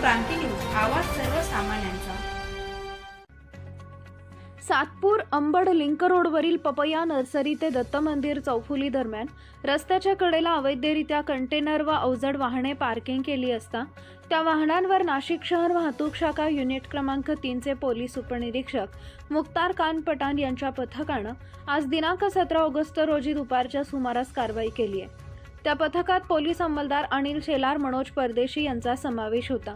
क्रांती news आवाज सर्वसामान्यांचा. Satpur Ambad link रोडवरील पपया नर्सरी ते दत्त मंदिर चौफुली दरम्यान रस्त्याच्या कडेला अवैधरित्या कंटेनर व अवजड वाहने पार्किंग केली असता त्या वाहनांवर नाशिक शहर वाहतूक शाखा युनिट क्रमांक तीनचे पोलीस उपनिरीक्षक मुक्तार खान पठाण यांच्या पथकानं आज दिनांक सतरा ऑगस्ट रोजी दुपारच्या सुमारास कारवाई केली आहे. त्या पथकात पोलीस अंमलदार अनिल शेलार मनोज परदेशी यांचा समावेश होता.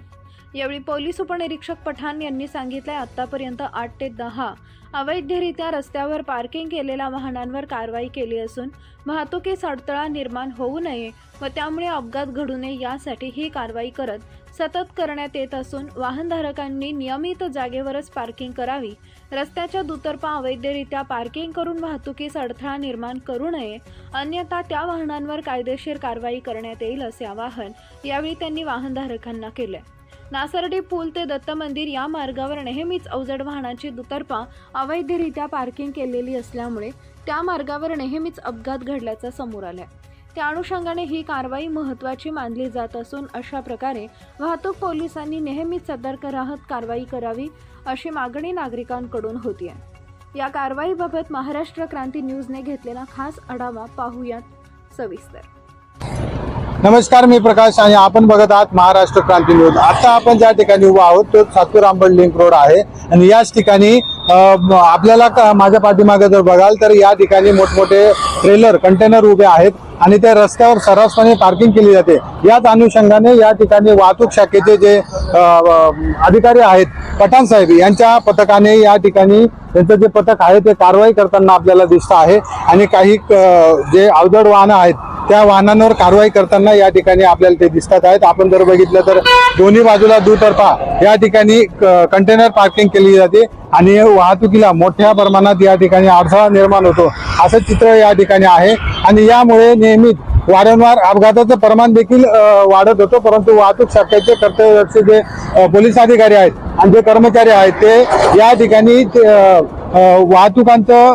यावेळी पोलीस उपनिरीक्षक पठाण यांनी सांगितलंय आतापर्यंत आठ ते दहा अवैधरित्या रस्त्यावर पार्किंग केलेल्या वाहनांवर कारवाई केली असून वाहतुकीस अडथळा निर्माण होऊ नये व त्यामुळे अपघात घडू नये यासाठी ही कारवाई करत सतत करण्यात येत असून वाहनधारकांनी नियमित जागेवरच पार्किंग करावी. रस्त्याच्या दुतर्फा अवैधरित्या पार्किंग करून वाहतुकीस अडथळा निर्माण करू नये. अन्यथा त्या वाहनांवर कायदेशीर कारवाई करण्यात येईल असे आवाहन यावेळी त्यांनी वाहनधारकांना केले नासर्डी पूल ते दत्त मंदिर या मार्गावर नेहमीच अवजड वाहनाची दुतर्फा अवैधरित्या पार्किंग केलेली असल्यामुळे त्या मार्गावर नेहमीच अपघात घडल्याचं समोर आलाय. त्या अनुषंगाने ही कारवाई महत्त्वाची मानली जात असून अशा प्रकारे वाहतूक पोलिसांनी नेहमीच सतर्क राहत कारवाई करावी अशी मागणी नागरिकांकडून होती आहे या कारवाईबाबत महाराष्ट्र क्रांती न्यूजने घेतलेला खास आढावा पाहूयात सविस्तर. नमस्कार मी प्रकाश आणि आपण बघत आहात महाराष्ट्र क्रांती न्यूज. आता आपण ज्या ठिकाणी उभा आहोत तो सातपूर आंबड लिंक रोड आहे. आणि याच ठिकाणी आपल्याला का- माझ्या पाठीमागे जर बघाल तर या ठिकाणी मोठमोठे ट्रेलर कंटेनर उभे आहेत. आणि त्या रस्त्यावर सर्रासपणे पार्किंग केली जाते. याच अनुषंगाने या ठिकाणी वाहतूक शाखेचे जे अधिकारी आहेत पठाण साहेब यांच्या पथकाने या ठिकाणी त्यांचं जे पथक आहे ते कारवाई करताना आपल्याला दिसत आहे. आणि काही जे अवजड वाहनं आहेत त्या वाहनांवर कारवाई करताना या ठिकाणी आपल्याला ते दिसतात आहेत. आपण जर बघितलं तर दोन्ही बाजूला दुतर्फा या ठिकाणी क- कंटेनर पार्किंग केली जाते आणि वाहतुकीला मोठ्या प्रमाणात या ठिकाणी अडथळा निर्माण होतो. असं चित्र या ठिकाणी आहे. आणि यामुळे नेहमीच वारंवार अपघाताचं प्रमाण देखील वाढत होतं. परंतु वाहतूक शाखेचे कर्तव्यदक्षी जे पोलीस अधिकारी आहेत आणि जे कर्मचारी आहेत ते या ठिकाणी वाहतुकांचं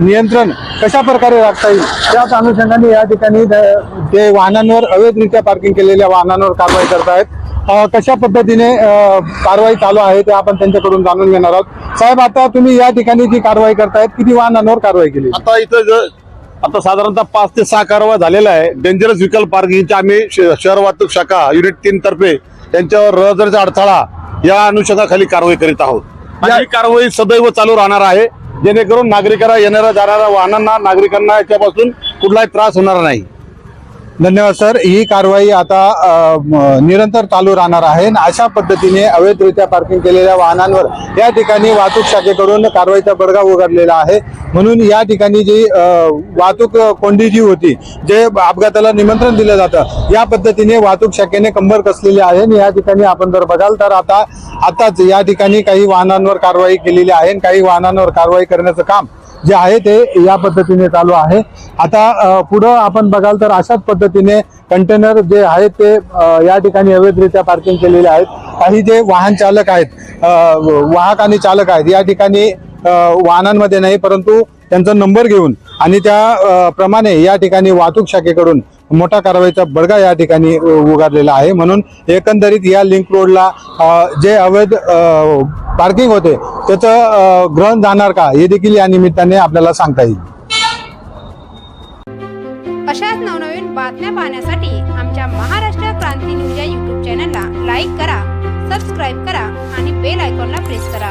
नियंत्रण कशा प्रकारे राखता येईल? त्याच अनुषंगाने या ठिकाणी ते- वाहनांवर अवैधरित्या पार्किंग केलेल्या वाहनांवर कारवाई करतायत. अ, कशा पद्धतीने कारवाई चालू आहे ते आपण त्यांच्याकडून जाणून घेणार आहोत. साहेब आता तुम्ही या ठिकाणी जी कारवाई करतायत किती वाहनांवर कारवाई केली? आता इथं ज- आता साधारणतः पाच ते सहा कारवाई झालेला आहे. डेंजरस व्हिकल पार्किंगची आम्ही श- शहर वाहतूक शाखा युनिट तीन तर्फे त्यांच्यावर रहदारीचा अडथळा या अनुषंगाखाली कारवाई करीत आहोत. ही कारवाई सदैव चालू राहणार आहे. जेणेकरून नागरिकांना येणाऱ्या जाणाऱ्या वाहनांना नागरिकांना याच्यापासून कुठलाही त्रास होणार नाही. धन्यवाद सर. ही कारवाई आता निरंतर चालू राहणार आहे अशा पद्धतीने अवैधरित्या पार्किंग केलेल्या वाहनांवर या ठिकाणी वाहतूक शाखेकडून कारवाईचा बडगा उघडलेला आहे. म्हणून या ठिकाणी जी वाहतूक कोंडी जी होती जे अपघाताला निमंत्रण दिलं जातं या पद्धतीने वाहतूक शाखेने कंबर कसलेली आहे आणि या ठिकाणी आपण जर बघाल तर आता आताच या ठिकाणी काही वाहनांवर कारवाई केलेली आहे आणि काही वाहनांवर कारवाई करण्याचं काम जे आहे ते या पद्धतीने चालू आहे. आता पुढं आपण बघाल तर अशाच पद्धतीने कंटेनर जे आहेत ते या ठिकाणी अवैधरित्या पार्किंग केलेले आहेत. काही जे वाहन चालक आहेत वाहक आणि चालक आहेत या ठिकाणी वाहनांमध्ये नाही परंतु त्यांचा नंबर घेऊन आणि त्या प्रमाणे या ठिकाणी वाहतूक शाखेकडून मोठा कारवाईचा बडगा या ठिकाणी उगारलेला आहे. म्हणून एकंदरीत या लिंक रोडला जे अवैध पार्किंग होते त्याचं ग्रहण जाणार का हे देखील या निमित्ताने आपल्याला सांगता येईल. अशाच नवनवीन बातम्या पाहण्यासाठी आमच्या महाराष्ट्र क्रांती न्यूज या यूट्यूब चॅनलला लाईक करा सबस्क्राईब करा आणि बेल आयकॉनला प्रेस करा.